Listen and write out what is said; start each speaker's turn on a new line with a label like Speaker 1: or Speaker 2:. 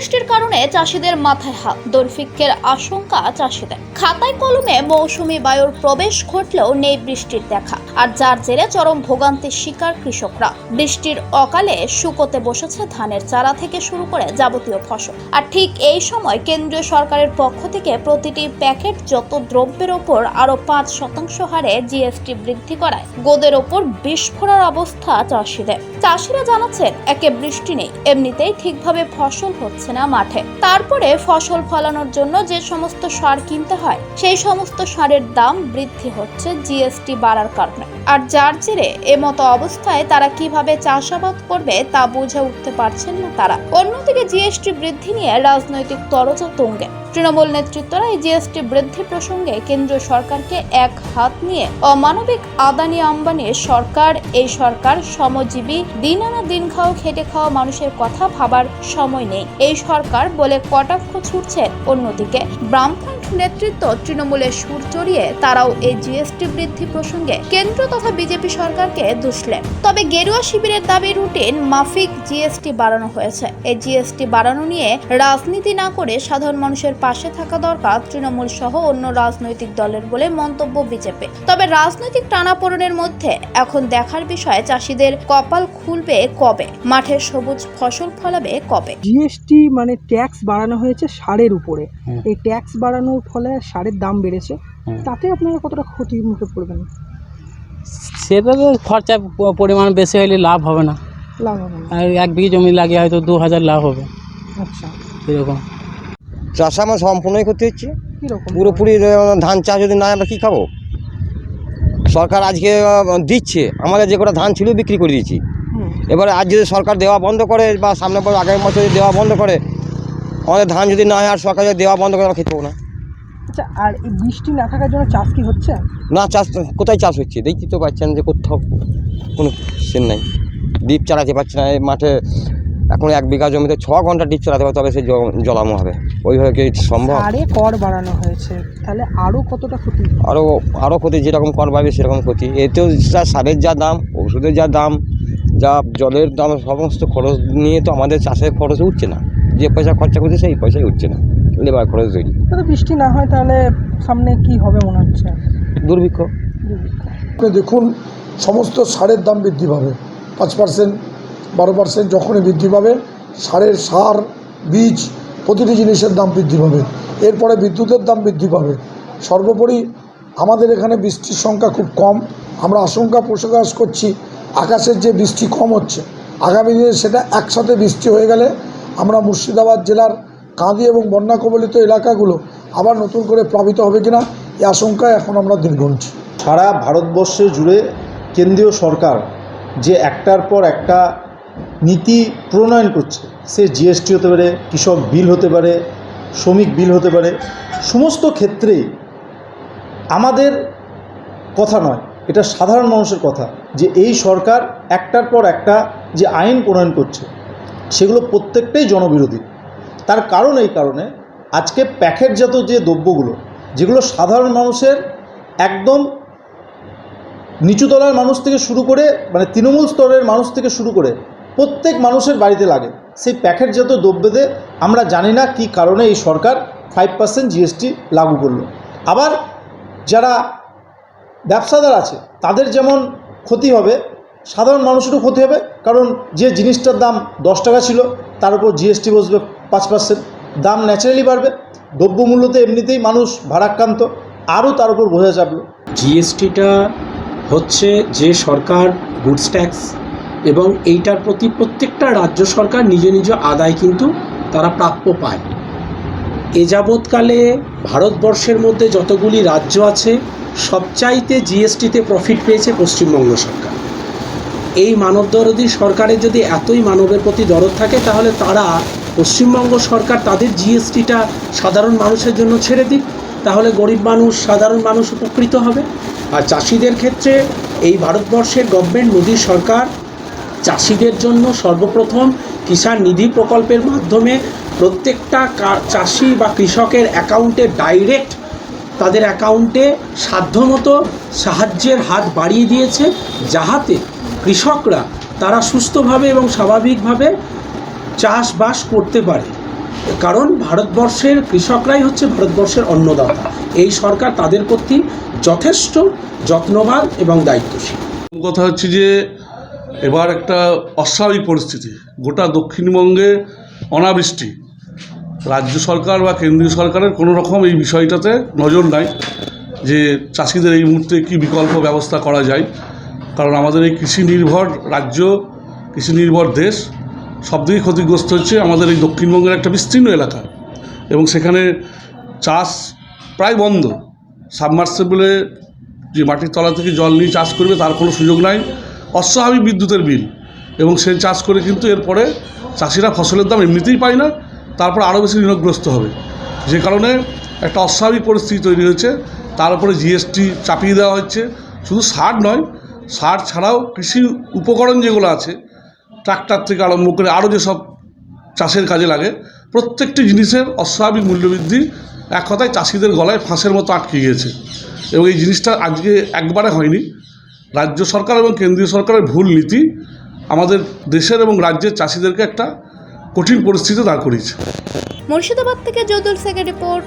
Speaker 1: বৃষ্টির কারণে চাষিদের মাথায় হাত। দুর্ভিক্ষের আশঙ্কা চাষিদের। খাতায় কলমে মৌসুমি বায়ুর প্রবেশ ঘটলেও নেই বৃষ্টির দেখা। আর যার জেরে চরম ভোগান্তির শিকার কৃষকরা। বৃষ্টির অকালে শুকোতে বসেছে ধানের চারা থেকে শুরু করে যাবতীয় ফসল। আর ঠিক এই সময় কেন্দ্রীয় সরকারের পক্ষ থেকে প্রতিটি প্যাকেট যত দ্রব্যের ওপর আরও পাঁচ শতাংশ হারে জিএসটি বৃদ্ধি করায়, গোদের ওপর বিস্ফোরার অবস্থা চাষিদের। চাষিরা জানাচ্ছেন, একে বৃষ্টি নেই, এমনিতেই ঠিকভাবে ফসল হচ্ছে। না মাঠে। তারপরে ফসল ফলানোর জন্য যে সমস্ত সার কিনতে হয়, সেই সমস্ত সারের দাম বৃদ্ধি হচ্ছে জিএসটি বাড়ার কারণে। আর যার জেরে এমতো অবস্থায় তারা কীভাবে চাষাবাদ করবে তা বুঝে উঠতে পারছেন না তারা। অন্যদিকে জিএসটি বৃদ্ধি নিয়ে রাজনৈতিক তরজা তুঙ্গে। তৃণমূল নেতৃত্বরা এই জিএসটি বৃদ্ধি প্রসঙ্গে কেন্দ্রীয় সরকারকে এক হাত নিয়ে অমানবিক আদানি আম্বানির সরকার, এই সরকার সমজীবী, দিন আনা দিন খাও, খেটে খাওয়া মানুষের কথা ভাবার সময় নেই। এই সরকার বলে কটাক্ষ ছুটছেন অন্যদিকে। বামফ্রন্ট নেতৃত্ব তৃণমূলের সুর চড়িয়ে তারাও এই জিএসটি বৃদ্ধি প্রসঙ্গে কেন্দ্র তথা বিজেপি সরকারকে দুষলেন তবে গেরুয়া শিবিরের দাবি রুটিন মাফিক জিএসটি বাড়ানো হয়েছে। এই জিএসটি বাড়ানো নিয়ে রাজনীতি না করে সাধারণ মানুষের পাশে থাকা দরকার তৃণমূল সহ অন্য রাজনৈতিক দলের বলে মন্তব্য বিজেপি। তবে রাজনৈতিক টানাপোড়েনের মধ্যে এখন দেখার বিষয় চাষিদের কপাল খুলবে কবে? মাঠের সবুজ ফসল ফলাবে কবে?
Speaker 2: জিএসটি মানে ট্যাক্স বাড়ানো হয়েছে সারের উপরে। এই ট্যাক্স বাড়ানোর ফলে সারের দাম বেড়েছে তাতে আপনারা কতটা ক্ষতির মুখে পড়বেন
Speaker 3: সেটা তো খরচা পরিমাণ বেশি হলে লাভ হবে না।
Speaker 2: লাভ হবে না।
Speaker 3: আর এক বিঘে জমি লাগিয়ে হয়তো দু হাজার লাভ হবে।
Speaker 2: আচ্ছা।
Speaker 3: এরকম।
Speaker 4: চাষ আমার সম্পূর্ণই ক্ষতি হচ্ছে।
Speaker 2: কীরকম?
Speaker 4: পুরোপুরি ধান চাষ যদি না হয় আমরা কী খাব? সরকার আজকে দিচ্ছে। আমাদের যে কটা ধান ছিল বিক্রি করে দিয়েছি। এবারে আজ যদি সরকার দেওয়া বন্ধ করে বা সামনে পর আগামী বছর যদি দেওয়া বন্ধ করে আমাদের ধান যদি না হয় আর সরকার যদি দেওয়া বন্ধ করে আমরা খেতে না।
Speaker 2: আচ্ছা আর এই বৃষ্টি না থাকার জন্য চাষ কি হচ্ছে?
Speaker 4: না চাষ কোথায় চাষ হচ্ছে? দেখতে তো পাচ্ছেন যে কোথাও কোনো সেন নাই। ডিপ চালাতে পারছে না এই মাঠে এখন এক বিঘা জমিতে ছ ঘণ্টা ডিপ চালাতে হবে তবে সে জলামো হবে। ওইভাবে কি সম্ভব?
Speaker 2: সারে কর বাড়ানো হয়েছে তাহলে আরও কতটা ক্ষতি?
Speaker 4: আরও আরও ক্ষতি যেরকম কর বাড়বে সেরকম ক্ষতি। এতেও যা সারের যা দাম ওষুধের যা দাম যা জলের দাম সমস্ত খরচ নিয়ে তো আমাদের চাষের খরচ উঠছে না। যে পয়সা খরচা করছে সেই পয়সাই উঠছে না। লেবার খরচ তৈরি
Speaker 2: যদি বৃষ্টি না হয় তাহলে সামনে কি হবে মনে হচ্ছে?
Speaker 4: দুর্ভিক্ষ।
Speaker 5: আপনি দেখুন সমস্ত সারের দাম বৃদ্ধি পাবে। পাঁচ পার্সেন্ট বারো পার্সেন্ট যখনই বৃদ্ধি পাবে সারের সার বীজ প্রতিটি জিনিসের দাম বৃদ্ধি পাবে। এরপরে বিদ্যুতের দাম বৃদ্ধি পাবে। সর্বোপরি আমাদের এখানে বৃষ্টির সংখ্যা খুব কম। আমরা আশঙ্কা প্রকাশ করছি আকাশের যে বৃষ্টি কম হচ্ছে। আগামী দিনে সেটা একসাথে বৃষ্টি হয়ে গেলে আমরা মুর্শিদাবাদ জেলার কাঁদি এবং বন্যা কবলিত এলাকাগুলো আবার নতুন করে প্লাবিত হবে কিনা এই আশঙ্কায় এখন আমরা গুনছি
Speaker 6: সারা ভারতবর্ষে জুড়ে কেন্দ্রীয় সরকার যে একটার পর একটা নীতি প্রণয়ন করছে, সে জিএসটি হতে পারে, কৃষক বিল হতে পারে, শ্রমিক বিল হতে পারে, সমস্ত ক্ষেত্রেই আমাদের কথা নয়, এটা সাধারণ মানুষের কথা যে এই সরকার একটার পর একটা যে আইন প্রণয়ন করছে, সেগুলো প্রত্যেকটাই জনবিরোধী। তার কারণ এই কারণে আজকে প্যাকেটজাত যে দ্রব্যগুলো, যেগুলো সাধারণ মানুষের একদম নিচুতলার মানুষ থেকে শুরু করে মানে তৃণমূল স্তরের মানুষ থেকে শুরু করে প্রত্যেক মানুষের বাড়িতে লাগে। সেই প্যাকেটজাত দ্রব্যতে আমরা জানি না কি কারণে এই সরকার ফাইভ পার্সেন্ট জিএসটি লাগু করল। আবার যারা ব্যবসাদার আছে, তাদের যেমন ক্ষতি হবে, সাধারণ মানুষেরও ক্ষতি হবে, কারণ যে জিনিসটার দাম দশ টাকা ছিল, তার উপর জিএসটি বসবে পাঁচ পার্সেন্ট দাম ন্যাচারালি বাড়বে। দ্রব্যমূল্যতে এমনিতেই মানুষ ভারাক্রান্ত, আরও তার উপর বোঝা চাপলো
Speaker 7: জিএসটিটা হচ্ছে যে সরকার গুডস ট্যাক্স এবং এইটার প্রতি প্রত্যেকটা রাজ্য সরকার নিজ নিজ আদায় কিন্তু তারা প্রাপ্য পায়। এ যাবৎকালে ভারতবর্ষের মধ্যে যতগুলি রাজ্য আছে, সবচাইতে জিএসটিতে প্রফিট পেয়েছে পশ্চিমবঙ্গ সরকার। এই মানব দরদি সরকারের যদি এতই মানবের প্রতি দরদ থাকে, তাহলে তারা পশ্চিমবঙ্গ সরকার তাদের জিএসটিটা সাধারণ মানুষের জন্য ছেড়ে দিক, তাহলে গরিব মানুষ, সাধারণ মানুষ উপকৃত হবে। আর চাষিদের ক্ষেত্রে এই ভারতবর্ষের গভর্নমেন্ট মোদী সরকার চাষিদের জন্য সর্বপ্রথম কিষাণ নিধি প্রকল্পের মাধ্যমে প্রত্যেকটা চাষি বা কৃষকের অ্যাকাউন্টে ডাইরেক্ট তাদের অ্যাকাউন্টে সাধ্যমতো সাহায্যের হাত বাড়িয়ে দিয়েছে, যাহাতে কৃষকরা তারা সুস্থভাবে এবং স্বাভাবিকভাবে চাষবাস করতে পারে। কারণ ভারতবর্ষের কৃষকরাই হচ্ছে ভারতবর্ষের অন্নদাতা। এই সরকার তাদের প্রতি যথেষ্ট যত্নবান এবং দায়িত্বশীল।
Speaker 8: কথা হচ্ছে যে, এবার একটা অস্বাভাবিক পরিস্থিতি। গোটা দক্ষিণবঙ্গে অনাবৃষ্টি। রাজ্য সরকার বা কেন্দ্রীয় সরকারের কোনো রকম এই বিষয়টাতে নজর নাই যে, চাষিদের এই মুহূর্তে কি বিকল্প ব্যবস্থা করা যায়। কারণ আমাদের এই কৃষি নির্ভর রাজ্য, কৃষি নির্ভর দেশ সব দিকে ক্ষতিগ্রস্ত হচ্ছে। আমাদের এই দক্ষিণবঙ্গের একটা বিস্তীর্ণ এলাকা এবং সেখানে চাষ প্রায় বন্ধ। সাবমার্সেবলে যে মাটির তলা থেকে জল নিয়ে চাষ করবে তার কোনো সুযোগ নাই। অস্বাভাবিক বিদ্যুতের বিল এবং সে চাষ করে কিন্তু এরপরে চাষিরা ফসলের দাম এমনিতেই পায় না, তারপর আরও বেশি ঋণগ্রস্ত হবে। যে কারণে একটা অস্বাভাবিক পরিস্থিতি তৈরি হয়েছে। তার উপরে জিএসটি চাপিয়ে দেওয়া হচ্ছে। শুধু সার নয়, সার ছাড়াও কৃষি উপকরণ যেগুলো আছে ট্রাক্টর থেকে আরম্ভ করে আরও যেসব চাষের কাজে লাগে, প্রত্যেকটি জিনিসের অস্বাভাবিক মূল্যবৃদ্ধি এক কথায় চাষিদের গলায় ফাঁসের মতো আটকে গিয়েছে। এবং এই জিনিসটা আজকে একবারে হয়নি। রাজ্য সরকার এবং কেন্দ্রীয় সরকারের ভুল নীতি আমাদের দেশের এবং রাজ্যের চাষিদেরকে একটা কঠিন পরিস্থিতিতে দাঁড় করিয়েছে।
Speaker 1: মুর্শিদাবাদ থেকে যদুল শেখের রিপোর্ট